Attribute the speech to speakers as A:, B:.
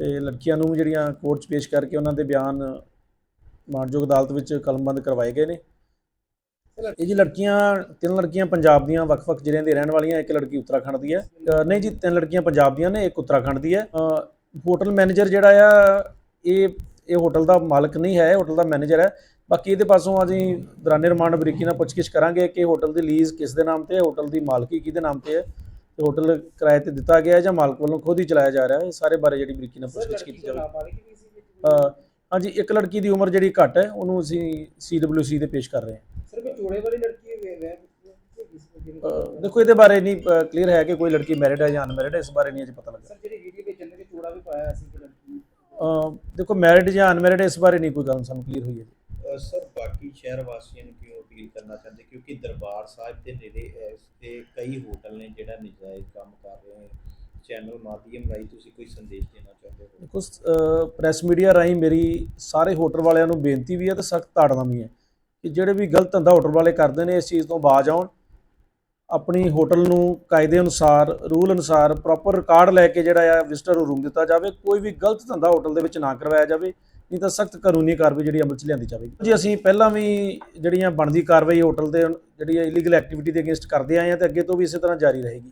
A: ਤੇ ਲੜਕੀਆਂ ਨੂੰ ਜਿਹੜੀਆਂ ਕੋਰਟ 'ਚ ਪੇਸ਼ ਕਰਕੇ ਉਹਨਾਂ ਦੇ ਬਿਆਨ ਮਾਣਯੋਗ ਅਦਾਲਤ ਵਿੱਚ ਕਲਮਬੰਦ ਕਰਵਾਏ ਗਏ ਨੇ। ਇਹ ਜੀ ਲੜਕੀਆਂ, ਤਿੰਨ ਲੜਕੀਆਂ ਪੰਜਾਬ ਦੀਆਂ ਵੱਖ-ਵੱਖ ਜ਼ਿਲ੍ਹਿਆਂ ਦੀ ਰਹਿਣ ਵਾਲੀਆਂ, ਇੱਕ ਲੜਕੀ ਉੱਤਰਾਖੰਡ ਦੀ ਹੈ। ਨਹੀਂ ਜੀ, ਤਿੰਨ ਲੜਕੀਆਂ ਪੰਜਾਬ ਦੀਆਂ ਨੇ, ਇੱਕ ਉੱਤਰਾਖੰਡ ਦੀ ਹੈ। ਹੋਟਲ ਮੈਨੇਜਰ ਜਿਹੜਾ ਆ, ਇਹ ਇਹ ਹੋਟਲ ਦਾ ਮਾਲਕ ਨਹੀਂ ਹੈ ਹੋਟਲ ਦਾ ਮੈਨੇਜਰ ਹੈ। ਬਾਕੀ ਇਹਦੇ ਪਾਸੋਂ ਅਸੀਂ ਦੌਰਾਨੇ ਰਿਮਾਂਡ ਬਰੀਕੀ ਨਾਲ ਪੁੱਛਗਿੱਛ ਕਰਾਂਗੇ ਕਿ ਹੋਟਲ ਦੀ ਲੀਜ਼ ਕਿਸ ਦੇ ਨਾਮ ਤੇ ਹੈ ਹੋਟਲ ਦੀ ਮਾਲਕੀ ਕਿਹਦੇ ਨਾਮ ਤੇ ਹੈ। ਹੋਟਲ ਕਿਰਾਏ ਤੇ ਦਿੱਤਾ ਗਿਆ ਹੈ ਜਾਂ ਮਾਲਕ ਵੱਲੋਂ ਖੁਦ ਹੀ ਚਲਾਇਆ ਜਾ ਰਿਹਾ ਹੈ ਇਹ ਸਾਰੇ ਬਾਰੇ ਜਿਹੜੀ ਬਰੀਕੀ ਨਾਲ ਪੁੱਛਗਿੱਛ ਕੀਤੀ ਜਾਵੇ। ਅ, ਹਾਂਜੀ ਇੱਕ ਲੜਕੀ ਦੀ ਉਮਰ ਜਿਹੜੀ ਘੱਟ ਹੈ ਉਹਨੂੰ ਅਸੀਂ ਸੀਡਬਲਯੂਸੀ ਤੇ ਪੇਸ਼ ਕਰ ਰਹੇ ਹਾਂ।
B: ਸਰ ਕੋਈ ਚੋੜੇ ਵਾਲੀ ਲੜਕੀ ਹੈ
A: ਅ, ਦੇਖੋ ਇਹਦੇ ਬਾਰੇ ਨਹੀਂ ਕਲੀਅਰ ਹੈ ਕਿ ਕੋਈ ਲੜਕੀ ਮੈਰਿਡ ਹੈ ਜਾਂ ਅਨਮੈਰਿਡ ਹੈ ਇਸ ਬਾਰੇ ਨਹੀਂ ਅਜੇ ਪਤਾ ਲੱਗਾ
B: ਸਰ ਜਿਹੜੀ ਵੀਡੀਓ ਵਿੱਚ ਚੱਲਦੇ ਕਿ ਚੋੜਾ ਵੀ ਪਾਇਆ ਸੀ ਕਿ ਲੜਕੀ ਨੇ।
A: ਅ, ਦੇਖੋ ਮੈਰਿਡ ਜਾਂ ਅਨਮੈਰਿਡ ਇਸ ਬਾਰੇ ਨਹੀਂ ਕੋਈ ਗੱਲ ਸਾਨੂੰ ਕਲੀਅਰ ਹੋਈ ਹੈ।
C: ਸਰ ਬਾਕੀ ਸ਼ਹਿਰ ਵਾਸੀਆਂ ਨੂੰ ਕਿਉਂ ਅਪੀਲ ਕਰਨਾ ਚਾਹੁੰਦੇ, ਕਿਉਂਕਿ ਦਰਬਾਰ ਸਾਹਿਬ ਦੇ ਨੇੜੇ ਇਸ ਤੇ ਕਈ ਹੋਟਲ ਨੇ ਜਿਹੜਾ ਨਜਾਇਜ਼ ਕੰਮ ਕਰ ਰਹੇ ਨੇ। ਚੈਨਲ ਮਾਧਿਅਮ ਰਾਹੀਂ ਤੁਸੀਂ ਕੋਈ ਸੰਦੇਸ਼ ਦੇਣਾ ਚਾਹੁੰਦੇ ਹੋ?
A: ਦੇਖੋ ਪ੍ਰੈਸ ਮੀਡੀਆ ਰਾਹੀਂ ਮੇਰੀ ਸਾਰੇ ਹੋਟਲ ਵਾਲਿਆਂ ਨੂੰ ਬੇਨਤੀ ਵੀ ਹੈ ਤੇ ਸਖਤ ਤਾੜਨਾ ਵੀ ਹੈ ਕਿ ਜਿਹੜੇ ਵੀ ਗਲਤ ਧੰਦਾ ਹੋਟਲ ਵਾਲੇ ਕਰਦੇ ਨੇ, ਇਸ ਚੀਜ਼ ਤੋਂ ਬਾਜ਼ ਆਉਣ। ਆਪਣੀ ਹੋਟਲ ਨੂੰ ਕਾਇਦੇ ਅਨੁਸਾਰ, ਰੂਲ ਅਨੁਸਾਰ ਪ੍ਰੋਪਰ ਰਿਕਾਰਡ ਲੈ ਕੇ ਜਿਹੜਾ ਆ ਵਿਜ਼ਟਰ ਨੂੰ ਰੂਮ ਦਿੱਤਾ ਜਾਵੇ। ਕੋਈ ਵੀ ਗਲਤ ਧੰਦਾ ਹੋਟਲ ਦੇ ਵਿੱਚ ਨਾ ਕਰਵਾਇਆ ਜਾਵੇ। ਨਹੀਂ ਤਾਂ ਸਖਤ ਕਾਨੂੰਨੀ ਕਾਰਵਾਈ ਜਿਹੜੀ ਅਮਲ 'ਚ ਲਿਆਂਦੀ ਜਾਵੇਗੀ। ਜੀ, ਅਸੀਂ ਪਹਿਲਾਂ ਵੀ ਜਿਹੜੀਆਂ ਬਣਦੀ ਕਾਰਵਾਈ ਹੋਟਲ ਦੇ ਜਿਹੜੀ ਇਲੀਗਲ ਐਕਟੀਵਿਟੀ ਦੇ ਅਗੇਂਸਟ ਕਰਦੇ ਆਏ ਹਾਂ ਤੇ ਅੱਗੇ ਤੋਂ ਵੀ ਇਸੇ ਤਰ੍ਹਾਂ ਜਾਰੀ ਰਹੇਗੀ।